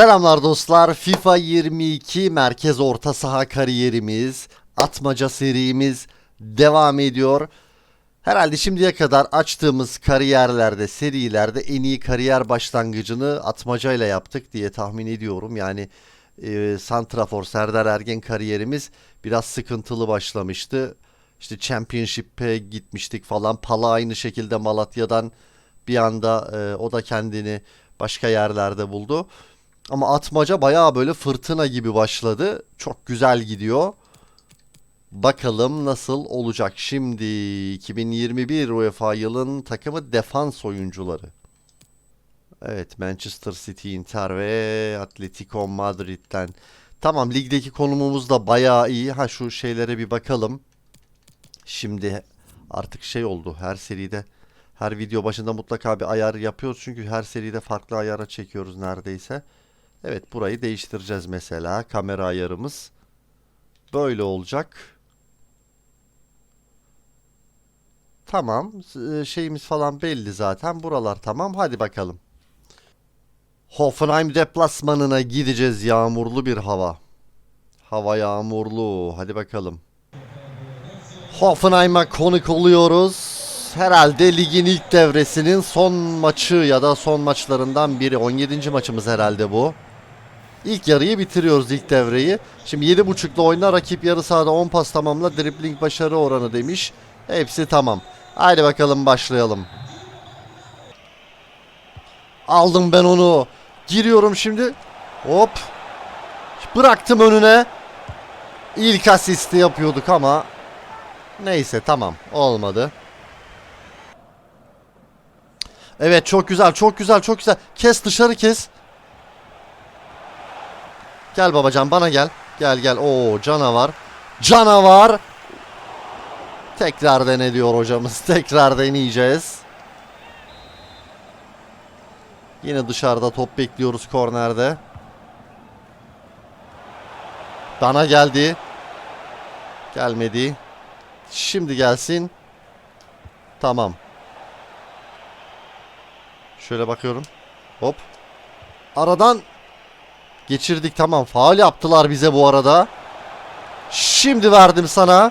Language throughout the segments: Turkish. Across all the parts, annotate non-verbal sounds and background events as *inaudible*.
Selamlar dostlar. FIFA 22 merkez orta saha kariyerimiz, atmaca serimiz devam ediyor. Herhalde şimdiye kadar açtığımız kariyerlerde, serilerde en iyi kariyer başlangıcını atmacayla yaptık diye tahmin ediyorum. Yani e, Santrafor Serdar Ergen kariyerimiz biraz sıkıntılı başlamıştı. İşte Championship'e gitmiştik falan. Pala aynı şekilde Malatya'dan bir anda e, o da kendini başka yerlerde buldu. Ama atmaca bayağı böyle fırtına gibi başladı. Çok güzel gidiyor. Bakalım nasıl olacak. Şimdi 2021 UEFA yılın takımı defans oyuncuları. Evet Manchester City, Inter ve Atletico Madrid'den. Tamam ligdeki konumumuz da bayağı iyi. Ha şu şeylere bir bakalım. Şimdi artık şey oldu her seride. Her video başında mutlaka bir ayar yapıyoruz. Çünkü her seride farklı ayara çekiyoruz neredeyse. Evet burayı değiştireceğiz mesela. Kamera ayarımız. Böyle olacak. Tamam. s- Şeyimiz falan belli zaten. Buralar tamam. Hadi bakalım. Hoffenheim deplasmanına gideceğiz. Yağmurlu bir hava. Hava yağmurlu. Hadi bakalım. Hoffenheim'a konuk oluyoruz. Herhalde ligin ilk devresinin son maçı ya da son maçlarından biri. 17. maçımız herhalde bu. İlk yarıyı bitiriyoruz ilk devreyi. Şimdi 7.5'la oyna rakip yarı sahada 10 pas tamamla dribbling başarı oranı demiş. Hepsi tamam. Haydi bakalım başlayalım. Aldım ben onu. Giriyorum şimdi. Hop. Bıraktım önüne. İlk asisti yapıyorduk ama neyse tamam olmadı. Evet çok güzel çok güzel çok güzel. Kes dışarı kes. Gel babacan bana gel. Gel gel. Oo canavar. Canavar. Tekrar dene diyor hocamız. *laughs* Tekrar deneyeceğiz. Yine dışarıda top bekliyoruz kornerde. Bana geldi. Gelmedi. Şimdi gelsin. Tamam. Şöyle bakıyorum. Hop. Aradan geçirdik tamam. Faul yaptılar bize bu arada. Şimdi verdim sana.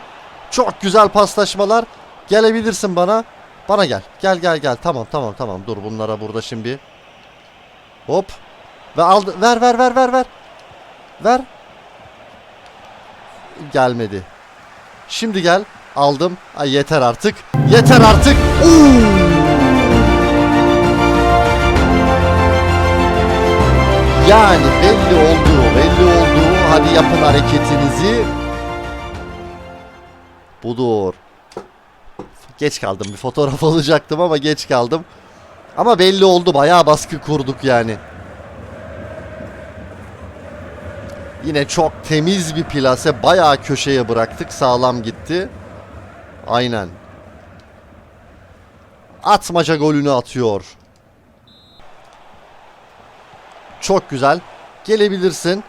Çok güzel paslaşmalar. Gelebilirsin bana. Bana gel. Gel gel gel. Tamam tamam tamam. Dur bunlara burada şimdi. Hop. Ve aldı. Ver ver ver ver ver. Ver. Gelmedi. Şimdi gel. Aldım. Ay yeter artık. Yeter artık. Oo! Yani belli oldu, belli oldu. Hadi yapın hareketinizi. Budur. Geç kaldım. Bir fotoğraf *laughs* alacaktım ama geç kaldım. Ama belli oldu. Bayağı baskı kurduk yani. Yine çok temiz bir plase. Bayağı köşeye bıraktık. Sağlam gitti. Aynen. Atmaca golünü atıyor. Çok güzel. Gelebilirsin.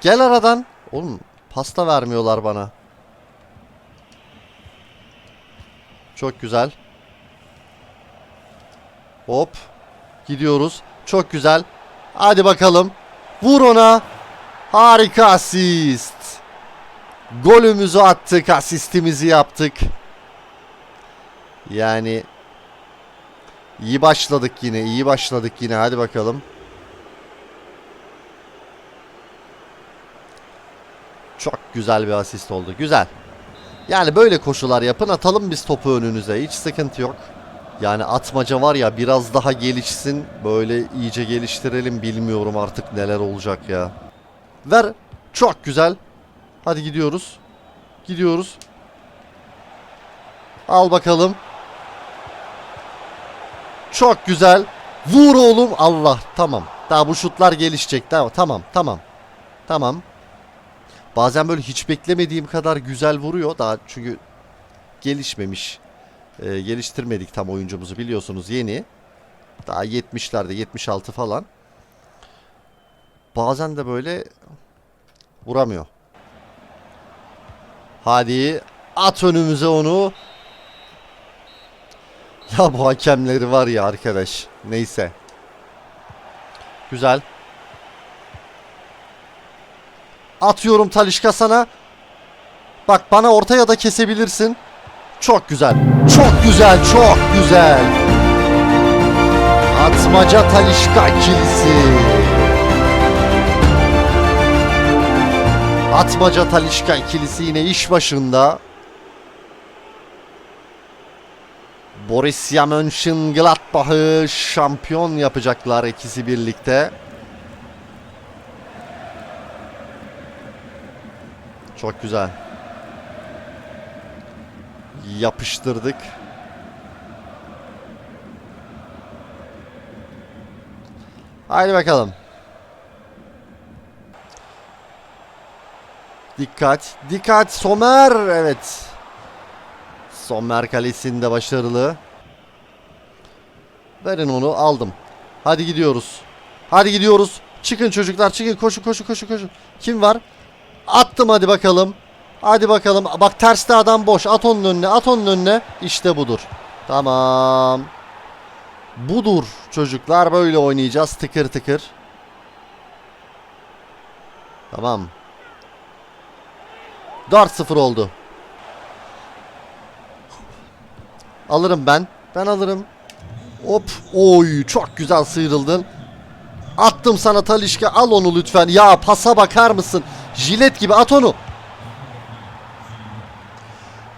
Gel aradan. Oğlum pasta vermiyorlar bana. Çok güzel. Hop. Gidiyoruz. Çok güzel. Hadi bakalım. Vur ona. Harika asist. Golümüzü attık. Asistimizi yaptık. Yani iyi başladık yine. iyi başladık yine. Hadi bakalım. Çok güzel bir asist oldu. Güzel. Yani böyle koşular yapın atalım biz topu önünüze. Hiç sıkıntı yok. Yani atmaca var ya biraz daha gelişsin. Böyle iyice geliştirelim. Bilmiyorum artık neler olacak ya. Ver. Çok güzel. Hadi gidiyoruz. Gidiyoruz. Al bakalım. Çok güzel. Vur oğlum. Allah. Tamam. Daha bu şutlar gelişecek. Tamam. Tamam. Tamam. Tamam. Bazen böyle hiç beklemediğim kadar güzel vuruyor. Daha çünkü gelişmemiş. Ee, geliştirmedik tam oyuncumuzu biliyorsunuz yeni. Daha 70'lerde 76 falan. Bazen de böyle vuramıyor. Hadi at önümüze onu. Ya bu hakemleri var ya arkadaş. Neyse. Güzel. Atıyorum Talişka sana. Bak bana ortaya da kesebilirsin. Çok güzel. Çok güzel. Çok güzel. Atmaca Talişka ikilisi. Atmaca Talişka ikilisi yine iş başında. Borussia Mönchengladbach'ı şampiyon yapacaklar ikisi birlikte. Çok güzel. Yapıştırdık. Haydi bakalım. Dikkat. Dikkat. Somer. Evet. Somer kalesinde başarılı. Verin onu. Aldım. Hadi gidiyoruz. Hadi gidiyoruz. Çıkın çocuklar. Çıkın. Koşun koşun koşun koşun. Kim var? Attım hadi bakalım. Hadi bakalım. Bak terste adam boş. At onun önüne. At onun önüne. İşte budur. Tamam. Budur çocuklar. Böyle oynayacağız. Tıkır tıkır. Tamam. 4-0 oldu. Alırım ben. Ben alırım. Hop. Oy çok güzel sıyrıldın. Attım sana Talişka. Al onu lütfen. Ya pasa bakar mısın? Jilet gibi at onu.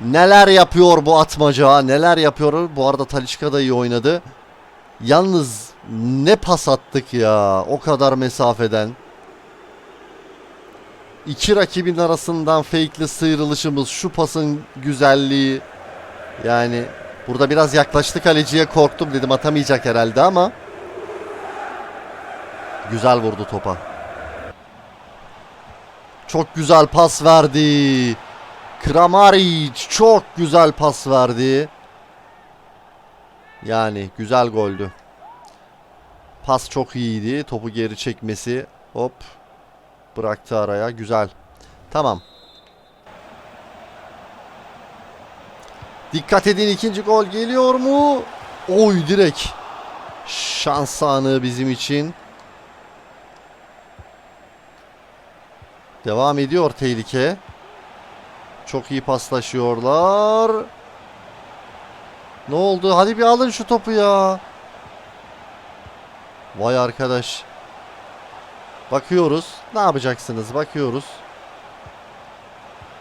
Neler yapıyor bu atmaca? Neler yapıyor? Bu arada Talişka da iyi oynadı. Yalnız ne pas attık ya. O kadar mesafeden. İki rakibin arasından fake'li sıyrılışımız. Şu pasın güzelliği. Yani burada biraz yaklaştı kaleciye korktum dedim atamayacak herhalde ama. Güzel vurdu topa. Çok güzel pas verdi. Kramaric çok güzel pas verdi. Yani güzel goldü. Pas çok iyiydi. Topu geri çekmesi. Hop. Bıraktı araya. Güzel. Tamam. Dikkat edin ikinci gol geliyor mu? Oy direkt. Şans anı bizim için. Devam ediyor tehlike. Çok iyi paslaşıyorlar. Ne oldu? Hadi bir alın şu topu ya. Vay arkadaş. Bakıyoruz. Ne yapacaksınız? Bakıyoruz.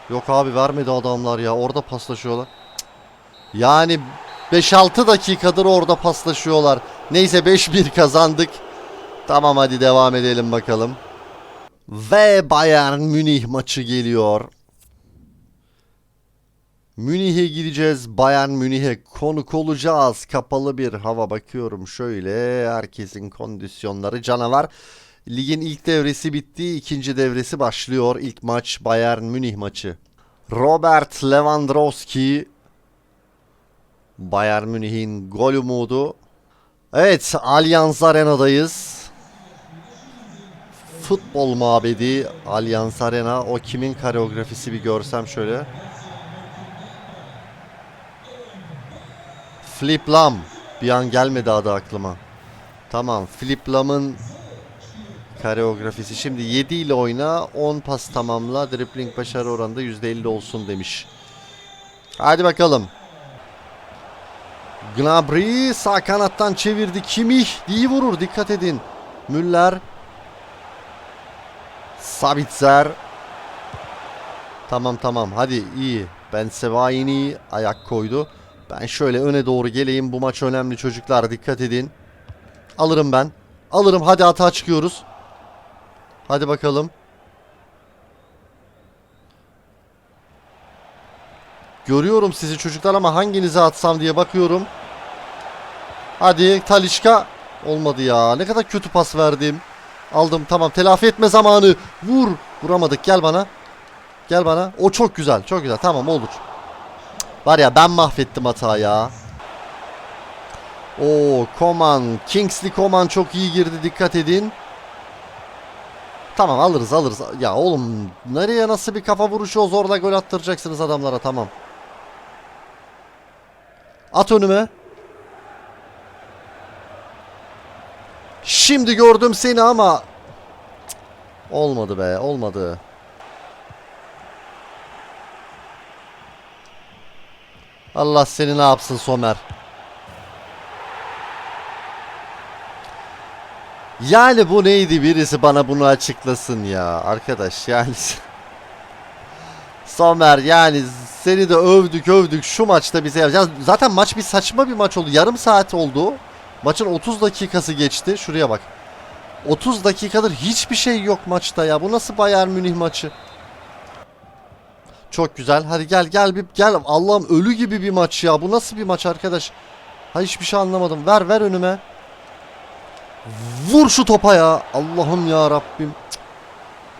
Yok abi vermedi adamlar ya. Orada paslaşıyorlar. Yani 5-6 dakikadır orada paslaşıyorlar. Neyse 5-1 kazandık. Tamam hadi devam edelim bakalım. Ve Bayern Münih maçı geliyor. Münih'e gideceğiz. Bayern Münih'e konuk olacağız. Kapalı bir hava bakıyorum şöyle. Herkesin kondisyonları canavar. Ligin ilk devresi bitti. ikinci devresi başlıyor. İlk maç Bayern Münih maçı. Robert Lewandowski Bayern Münih'in gol umudu. Evet Allianz Arena'dayız. Futbol mabedi Allianz Arena. O kimin koreografisi bir görsem şöyle. Flip Lam. Bir an gelmedi adı aklıma. Tamam. Flip Lam'ın koreografisi. Şimdi 7 ile oyna. 10 pas tamamla. Dribbling başarı oranında %50 olsun demiş. Hadi bakalım. Gnabry sağ kanattan çevirdi. Kimih iyi vurur. Dikkat edin. Müller. Sabitzer. Tamam tamam. Hadi iyi. Ben Sevaini ayak koydu. Ben şöyle öne doğru geleyim. Bu maç önemli çocuklar. Dikkat edin. Alırım ben. Alırım. Hadi hata çıkıyoruz. Hadi bakalım. Görüyorum sizi çocuklar ama hanginize atsam diye bakıyorum. Hadi Talişka. Olmadı ya. Ne kadar kötü pas verdim. Aldım tamam. Telafi etme zamanı. Vur. Vuramadık. Gel bana. Gel bana. O çok güzel. Çok güzel. Tamam olur. Var ya ben mahvettim hata ya. Oo Koman. Kingsley Koman çok iyi girdi. Dikkat edin. Tamam alırız alırız. Ya oğlum nereye nasıl bir kafa vuruşu o zorla gol attıracaksınız adamlara tamam. At önüme. Şimdi gördüm seni ama olmadı be, olmadı. Allah seni ne yapsın Somer. Yani bu neydi birisi bana bunu açıklasın ya arkadaş yani. Somer yani seni de övdük övdük şu maçta bize yapacağız. Zaten maç bir saçma bir maç oldu. Yarım saat oldu. Maçın 30 dakikası geçti. Şuraya bak. 30 dakikadır hiçbir şey yok maçta ya. Bu nasıl Bayern Münih maçı? Çok güzel. Hadi gel gel bir gel. Allah'ım ölü gibi bir maç ya. Bu nasıl bir maç arkadaş? Ha hiçbir şey anlamadım. Ver ver önüme. Vur şu topa ya. Allah'ım ya Rabbim. Cık.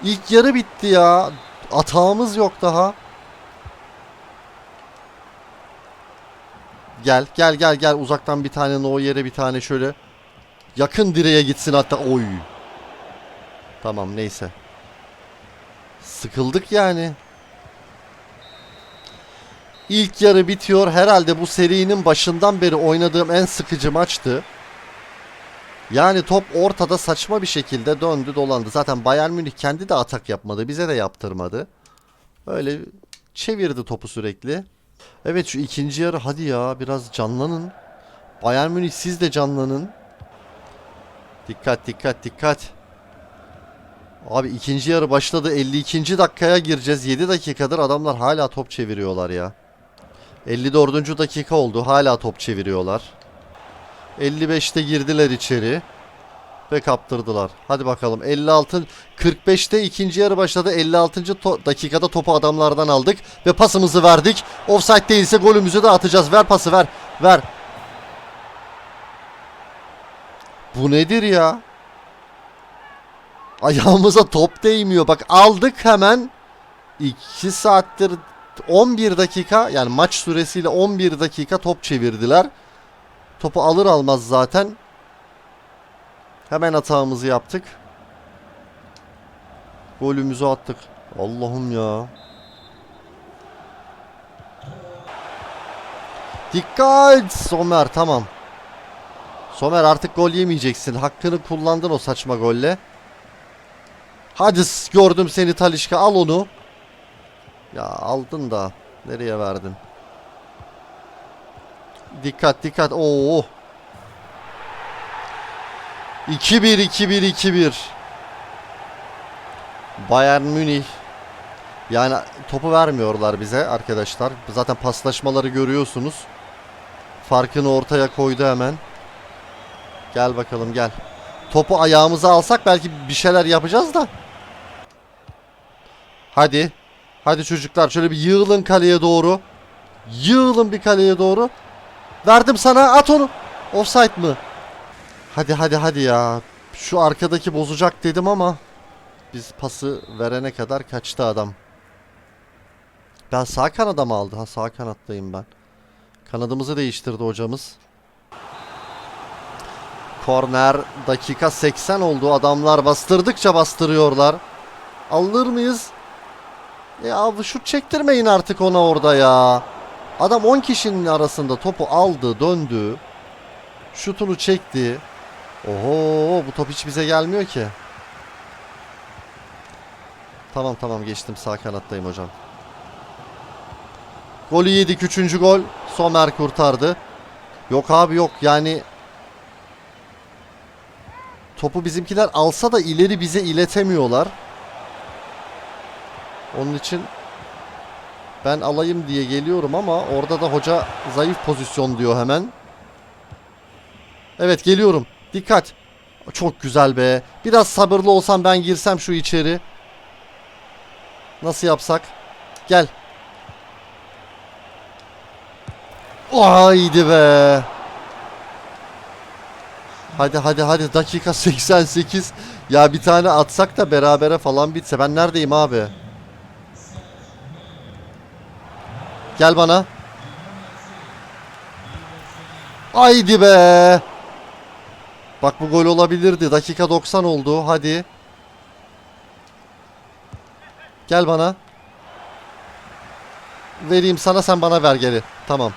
İlk yarı bitti ya. Atağımız yok daha. Gel gel gel gel uzaktan bir tane o yere bir tane şöyle. Yakın direğe gitsin hatta. Oy. Tamam neyse. Sıkıldık yani. İlk yarı bitiyor. Herhalde bu serinin başından beri oynadığım en sıkıcı maçtı. Yani top ortada saçma bir şekilde döndü dolandı. Zaten Bayern Münih kendi de atak yapmadı. Bize de yaptırmadı. Öyle çevirdi topu sürekli. Evet şu ikinci yarı hadi ya biraz canlanın. Bayern Münih siz de canlanın. Dikkat dikkat dikkat. Abi ikinci yarı başladı. 52. dakikaya gireceğiz. 7 dakikadır adamlar hala top çeviriyorlar ya. 54. dakika oldu. Hala top çeviriyorlar. 55'te girdiler içeri. Ve kaptırdılar. Hadi bakalım. 56 45'te ikinci yarı başladı. 56. to- dakikada topu adamlardan aldık ve pasımızı verdik. Offside değilse golümüzü de atacağız. Ver pası ver. Ver. Bu nedir ya? Ayağımıza top değmiyor. Bak aldık hemen. 2 saattir 11 dakika yani maç süresiyle 11 dakika top çevirdiler. Topu alır almaz zaten hemen hatamızı yaptık. Golümüzü attık. Allah'ım ya. Dikkat! Somer tamam. Somer artık gol yemeyeceksin. Hakkını kullandın o saçma golle. Hadi gördüm seni Talişka al onu. Ya aldın da nereye verdin? Dikkat dikkat. Oo. 2-1 2-1 2-1. Bayern Münih yani topu vermiyorlar bize arkadaşlar. Zaten paslaşmaları görüyorsunuz. Farkını ortaya koydu hemen. Gel bakalım gel. Topu ayağımıza alsak belki bir şeyler yapacağız da. Hadi. Hadi çocuklar şöyle bir yığılın kaleye doğru. Yığılın bir kaleye doğru. Verdim sana at onu. Offside mı? Hadi hadi hadi ya. Şu arkadaki bozacak dedim ama biz pası verene kadar kaçtı adam. Ben sağ kanada mı aldı? Ha sağ kanattayım ben. Kanadımızı değiştirdi hocamız. Korner dakika 80 oldu. Adamlar bastırdıkça bastırıyorlar. Alır mıyız? Ya abi şut çektirmeyin artık ona orada ya. Adam 10 kişinin arasında topu aldı, döndü. Şutunu çekti. Oho bu top hiç bize gelmiyor ki. Tamam tamam geçtim sağ kanattayım hocam. Golü yedik 3. gol. Somer kurtardı. Yok abi yok yani topu bizimkiler alsa da ileri bize iletemiyorlar. Onun için ben alayım diye geliyorum ama orada da hoca zayıf pozisyon diyor hemen. Evet geliyorum. Dikkat. Çok güzel be. Biraz sabırlı olsam ben girsem şu içeri. Nasıl yapsak? Gel. Haydi be. Hadi hadi hadi dakika 88. Ya bir tane atsak da berabere falan bitse. Ben neredeyim abi? Gel bana. Haydi be. Bak bu gol olabilirdi. Dakika 90 oldu. Hadi. Gel bana. Vereyim sana sen bana ver geri. Tamam.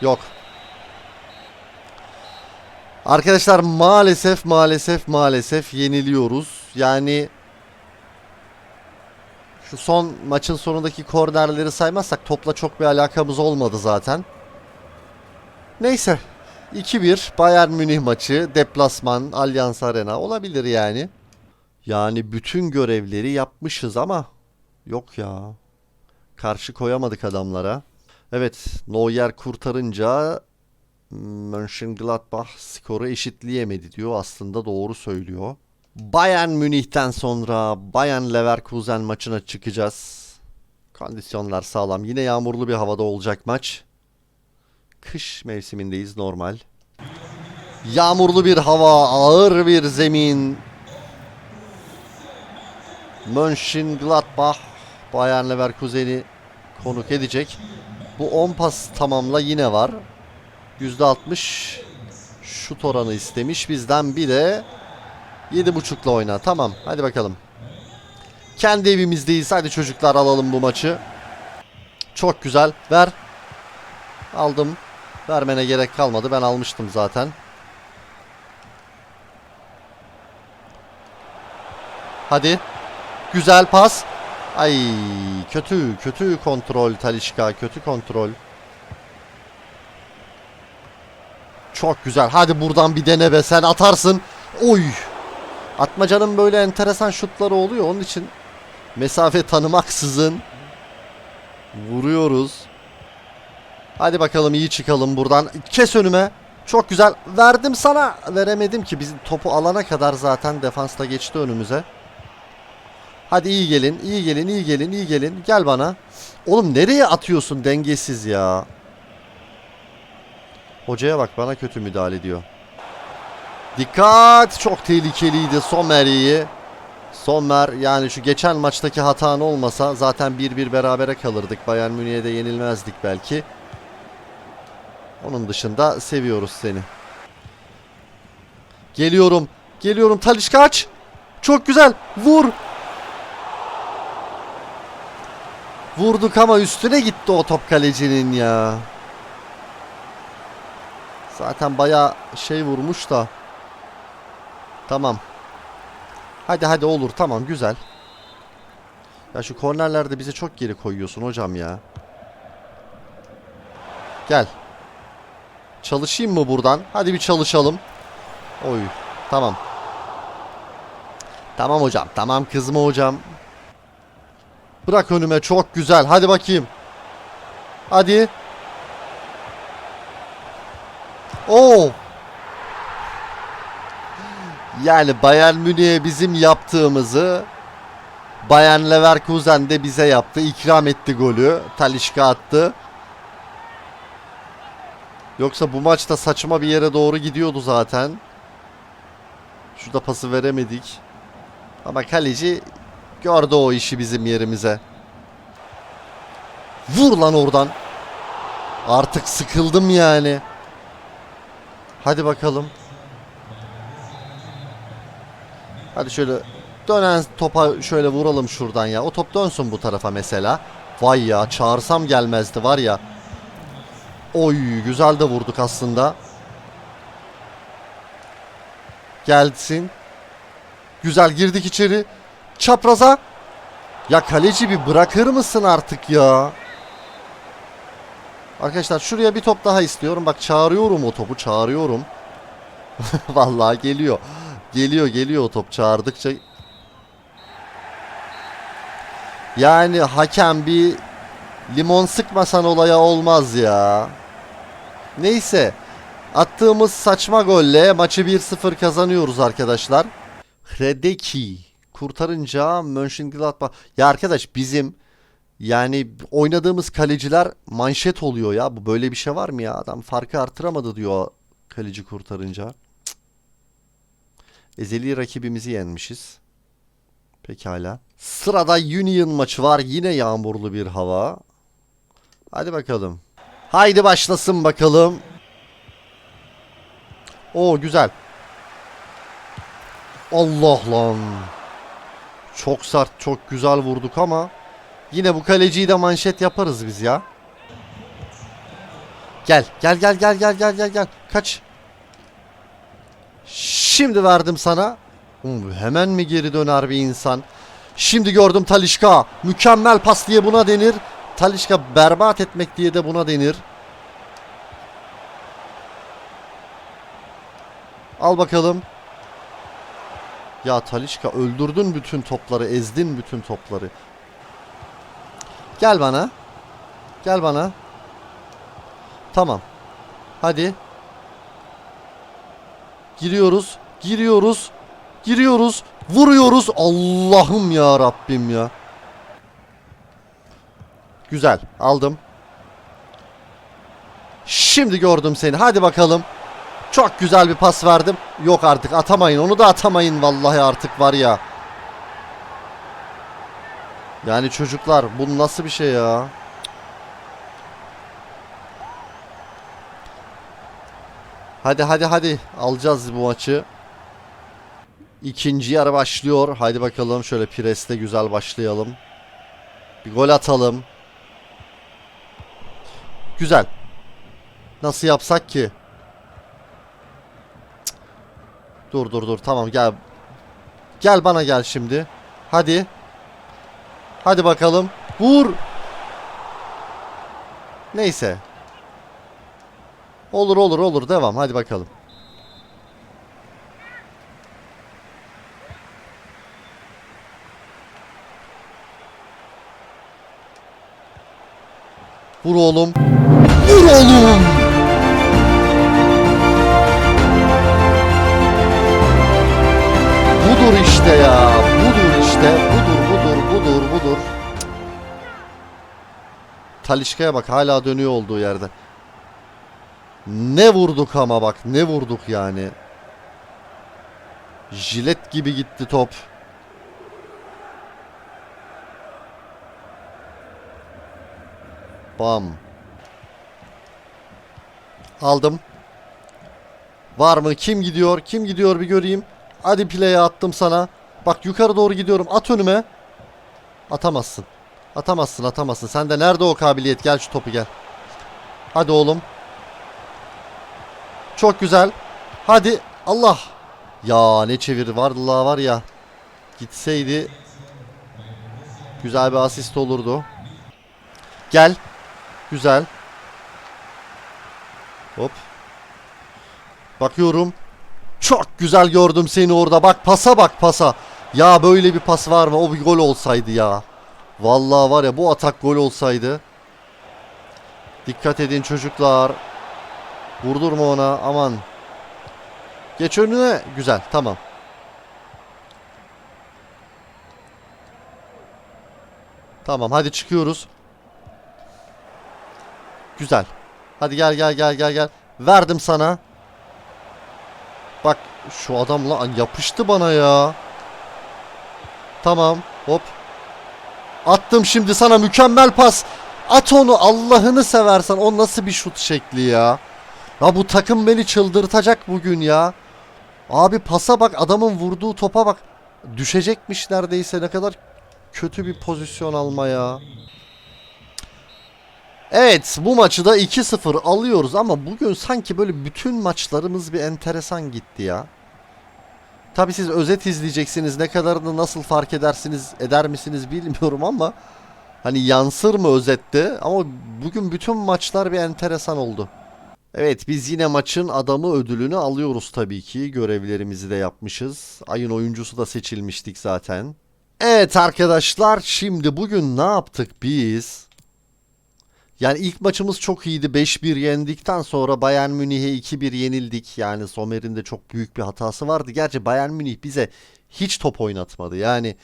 Yok. Arkadaşlar maalesef maalesef maalesef yeniliyoruz. Yani Şu son maçın sonundaki kornerleri saymazsak topla çok bir alakamız olmadı zaten. Neyse. 2-1 Bayern Münih maçı. Deplasman Allianz Arena olabilir yani. Yani bütün görevleri yapmışız ama yok ya. Karşı koyamadık adamlara. Evet, Neuer kurtarınca Mönchengladbach skoru eşitleyemedi diyor. Aslında doğru söylüyor. Bayern Münih'ten sonra Bayern Leverkusen maçına çıkacağız. Kondisyonlar sağlam. Yine yağmurlu bir havada olacak maç. Kış mevsimindeyiz normal. Yağmurlu bir hava, ağır bir zemin. Mönchengladbach Bayern Leverkusen'i konuk edecek. Bu 10 pas tamamla yine var. %60 şut oranı istemiş bizden bir de 7.5'la oyna. Tamam hadi bakalım. Kendi evimizdeyiz. Hadi çocuklar alalım bu maçı. Çok güzel. Ver. Aldım. Vermene gerek kalmadı. Ben almıştım zaten. Hadi. Güzel pas. Ay kötü kötü kontrol Talişka kötü kontrol. Çok güzel. Hadi buradan bir dene be sen atarsın. Oy. Atmacanın böyle enteresan şutları oluyor. Onun için mesafe tanımaksızın vuruyoruz. Hadi bakalım iyi çıkalım buradan. Kes önüme. Çok güzel. Verdim sana. Veremedim ki. Biz topu alana kadar zaten defansta geçti önümüze. Hadi iyi gelin. iyi gelin. iyi gelin. iyi gelin. Gel bana. Oğlum nereye atıyorsun dengesiz ya. Hocaya bak bana kötü müdahale ediyor. Dikkat! Çok tehlikeliydi Sommer iyi. Sommer yani şu geçen maçtaki hatan olmasa zaten 1-1 berabere kalırdık. Bayern Münih'e de yenilmezdik belki. Onun dışında seviyoruz seni. Geliyorum. Geliyorum. Taliş kaç. Çok güzel. Vur. Vurduk ama üstüne gitti o top kalecinin ya. Zaten baya şey vurmuş da. Tamam. Hadi hadi olur tamam güzel. Ya şu kornerlerde bizi çok geri koyuyorsun hocam ya. Gel. Çalışayım mı buradan? Hadi bir çalışalım. Oy. Tamam. Tamam hocam. Tamam kızma hocam. Bırak önüme çok güzel. Hadi bakayım. Hadi. Oo. Yani Bayern Münih'e bizim yaptığımızı Bayern Leverkusen de bize yaptı. İkram etti golü. Talişka attı. Yoksa bu maçta saçma bir yere doğru gidiyordu zaten. Şurada pası veremedik. Ama kaleci gördü o işi bizim yerimize. Vur lan oradan. Artık sıkıldım yani. Hadi bakalım. Hadi şöyle dönen topa şöyle vuralım şuradan ya. O top dönsün bu tarafa mesela. Vay ya çağırsam gelmezdi var ya. Oy güzel de vurduk aslında. Gelsin. Güzel girdik içeri. Çapraza. Ya kaleci bir bırakır mısın artık ya? Arkadaşlar şuraya bir top daha istiyorum. Bak çağırıyorum o topu çağırıyorum. *laughs* Vallahi geliyor. Geliyor geliyor o top çağırdıkça. Yani hakem bir limon sıkmasan olaya olmaz ya. Neyse. Attığımız saçma golle maçı 1-0 kazanıyoruz arkadaşlar. Hredeki kurtarınca Mönchengladbach. Ya arkadaş bizim yani oynadığımız kaleciler manşet oluyor ya. Bu böyle bir şey var mı ya? Adam farkı artıramadı diyor kaleci kurtarınca. Ezeli rakibimizi yenmişiz. Pekala. Sırada Union maçı var. Yine yağmurlu bir hava. Hadi bakalım. Haydi başlasın bakalım. Oo güzel. Allah lan. Çok sert, çok güzel vurduk ama yine bu kaleciyi de manşet yaparız biz ya. Gel, gel, gel, gel, gel, gel, gel, gel. Kaç. Şimdi verdim sana. Hemen mi geri döner bir insan? Şimdi gördüm Talişka. Mükemmel pas diye buna denir. Talişka berbat etmek diye de buna denir. Al bakalım. Ya Talişka öldürdün bütün topları, ezdin bütün topları. Gel bana. Gel bana. Tamam. Hadi. Giriyoruz. Giriyoruz. Giriyoruz. Vuruyoruz. Allah'ım ya Rabbim ya. Güzel. Aldım. Şimdi gördüm seni. Hadi bakalım. Çok güzel bir pas verdim. Yok artık atamayın. Onu da atamayın vallahi artık var ya. Yani çocuklar bu nasıl bir şey ya? Hadi hadi hadi alacağız bu maçı. İkinci yarı başlıyor. Hadi bakalım şöyle preste güzel başlayalım. Bir gol atalım. Güzel. Nasıl yapsak ki? Dur dur dur tamam gel. Gel bana gel şimdi. Hadi. Hadi bakalım. Vur. Neyse. Olur olur olur devam hadi bakalım. Vur oğlum. Vur oğlum. Budur işte ya. Budur işte. Budur budur budur budur. Talişka'ya bak hala dönüyor olduğu yerde. Ne vurduk ama bak ne vurduk yani. Jilet gibi gitti top. Bam. Aldım. Var mı? Kim gidiyor? Kim gidiyor bir göreyim. Hadi play'e attım sana. Bak yukarı doğru gidiyorum. At önüme. Atamazsın. Atamazsın atamazsın. Sen de nerede o kabiliyet? Gel şu topu gel. Hadi oğlum. Çok güzel. Hadi. Allah. Ya ne çevir vallahi var ya. Gitseydi güzel bir asist olurdu. Gel. Güzel. Hop. Bakıyorum. Çok güzel gördüm seni orada. Bak pasa bak pasa. Ya böyle bir pas var mı? O bir gol olsaydı ya. Vallahi var ya bu atak gol olsaydı. Dikkat edin çocuklar. Vurdurma ona aman. Geç önüne. Güzel tamam. Tamam hadi çıkıyoruz. Güzel. Hadi gel gel gel gel gel. Verdim sana. Bak şu adamla yapıştı bana ya. Tamam. Hop. Attım şimdi sana mükemmel pas. At onu Allah'ını seversen. O nasıl bir şut şekli ya. Ya bu takım beni çıldırtacak bugün ya. Abi pasa bak adamın vurduğu topa bak. Düşecekmiş neredeyse ne kadar kötü bir pozisyon alma ya. Evet bu maçı da 2-0 alıyoruz ama bugün sanki böyle bütün maçlarımız bir enteresan gitti ya. Tabi siz özet izleyeceksiniz ne kadarını nasıl fark edersiniz eder misiniz bilmiyorum ama hani yansır mı özette ama bugün bütün maçlar bir enteresan oldu. Evet biz yine maçın adamı ödülünü alıyoruz tabii ki görevlerimizi de yapmışız. Ayın oyuncusu da seçilmiştik zaten. Evet arkadaşlar şimdi bugün ne yaptık biz? Yani ilk maçımız çok iyiydi. 5-1 yendikten sonra Bayern Münih'e 2-1 yenildik. Yani Sommer'in de çok büyük bir hatası vardı. Gerçi Bayern Münih bize hiç top oynatmadı. Yani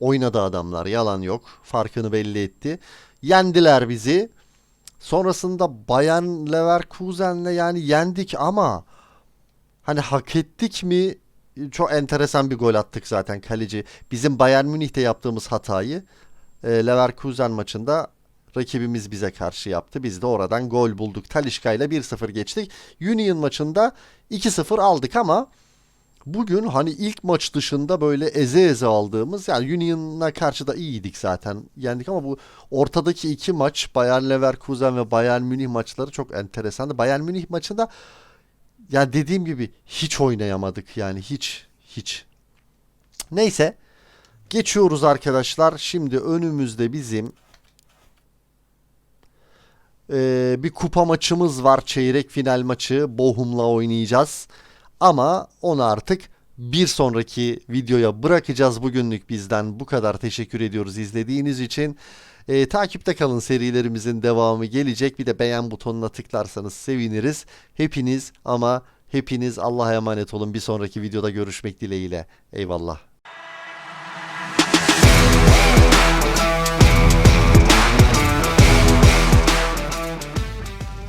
oynadı adamlar. Yalan yok. Farkını belli etti. Yendiler bizi. Sonrasında Bayern Leverkusen'le yani yendik ama hani hak ettik mi? Çok enteresan bir gol attık zaten kaleci. Bizim Bayern Münih'te yaptığımız hatayı e, Leverkusen maçında rakibimiz bize karşı yaptı. Biz de oradan gol bulduk. Talişka ile 1-0 geçtik. Union maçında 2-0 aldık ama bugün hani ilk maç dışında böyle eze eze aldığımız yani Union'a karşı da iyiydik zaten. Yendik ama bu ortadaki iki maç Bayern Leverkusen ve Bayern Münih maçları çok enteresandı. Bayern Münih maçında ya dediğim gibi hiç oynayamadık yani hiç hiç. Neyse Geçiyoruz arkadaşlar. Şimdi önümüzde bizim ee, bir kupa maçımız var. Çeyrek final maçı. Bochum'la oynayacağız. Ama onu artık bir sonraki videoya bırakacağız. Bugünlük bizden bu kadar. Teşekkür ediyoruz izlediğiniz için. Ee, takipte kalın serilerimizin devamı gelecek. Bir de beğen butonuna tıklarsanız seviniriz. Hepiniz ama hepiniz Allah'a emanet olun. Bir sonraki videoda görüşmek dileğiyle. Eyvallah.